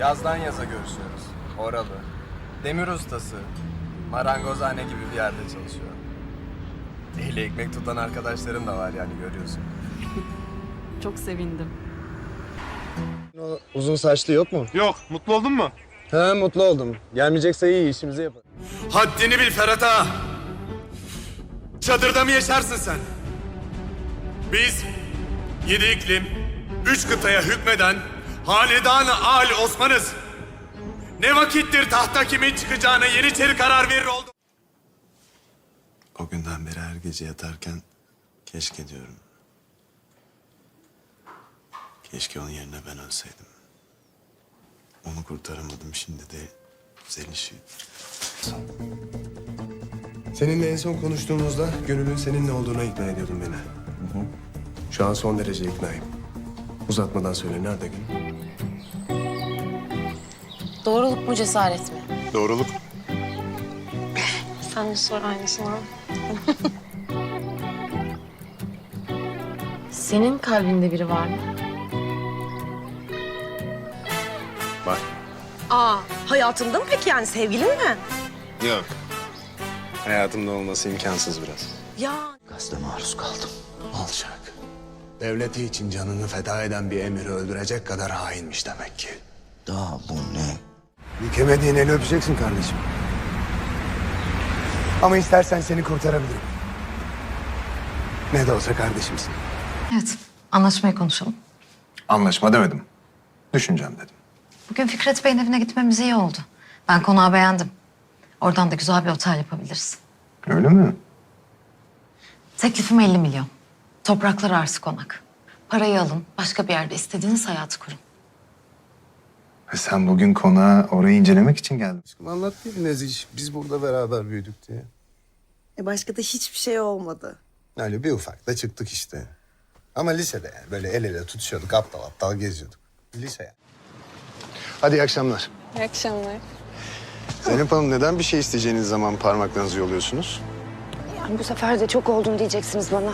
Yazdan yaza görüşüyoruz. Oralı. Demir ustası. Marangozhane gibi bir yerde çalışıyor. Eli ekmek tutan arkadaşlarım da var yani görüyorsun. Çok sevindim. O uzun saçlı yok mu? Yok, mutlu oldun mu? He mutlu oldum. Gelmeyecekse iyi işimizi yapalım. Haddini bil Ferhat ağa. Çadırda mı yaşarsın sen? Biz yedi iklim, üç kıtaya hükmeden hanedan Ali Osman'ız. Ne vakittir tahta kimin çıkacağına Yeniçeri karar verir oldu. O günden beri her gece yatarken keşke diyorum. Keşke onun yerine ben ölseydim. Onu kurtaramadım şimdi de Zeliş'i. Seninle en son konuştuğumuzda gönülün seninle olduğuna ikna ediyordun beni. Şu an son derece iknayım. Uzatmadan söyle nerede Gönül? Doğruluk mu cesaret mi? Doğruluk. Sen de sor aynısını. Senin kalbinde biri var mı? Var. Aa, hayatında mı peki yani sevgilin mi? Yok. Hayatımda olması imkansız biraz. Ya Kaste maruz kaldım. Alçak. Devleti için canını feda eden bir emiri öldürecek kadar hainmiş demek ki. Daha bu ne? Bükemediğin eli öpeceksin kardeşim. Ama istersen seni kurtarabilirim. Ne de olsa kardeşimsin. Evet, anlaşmayı konuşalım. Anlaşma demedim. Düşüneceğim dedim. Bugün Fikret Bey'in evine gitmemiz iyi oldu. Ben konağı beğendim. Oradan da güzel bir otel yapabiliriz. Öyle mi? Teklifim 50 milyon. Topraklar arsı konak. Parayı alın, başka bir yerde istediğiniz hayatı kurun. E sen bugün konağa orayı incelemek için geldin. Anlat bir Neziş. Biz burada beraber büyüdük diye. e başka da hiçbir şey olmadı. Öyle bir ufak da çıktık işte. Ama lisede yani böyle el ele tutuşuyorduk, aptal aptal geziyorduk. Lise yani. Hadi iyi akşamlar. İyi akşamlar. Zeynep Hanım neden bir şey isteyeceğiniz zaman parmaklarınızı yoluyorsunuz? Yani bu sefer de çok oldum diyeceksiniz bana.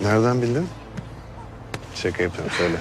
Nereden bildin? Şaka yapıyorum söyle.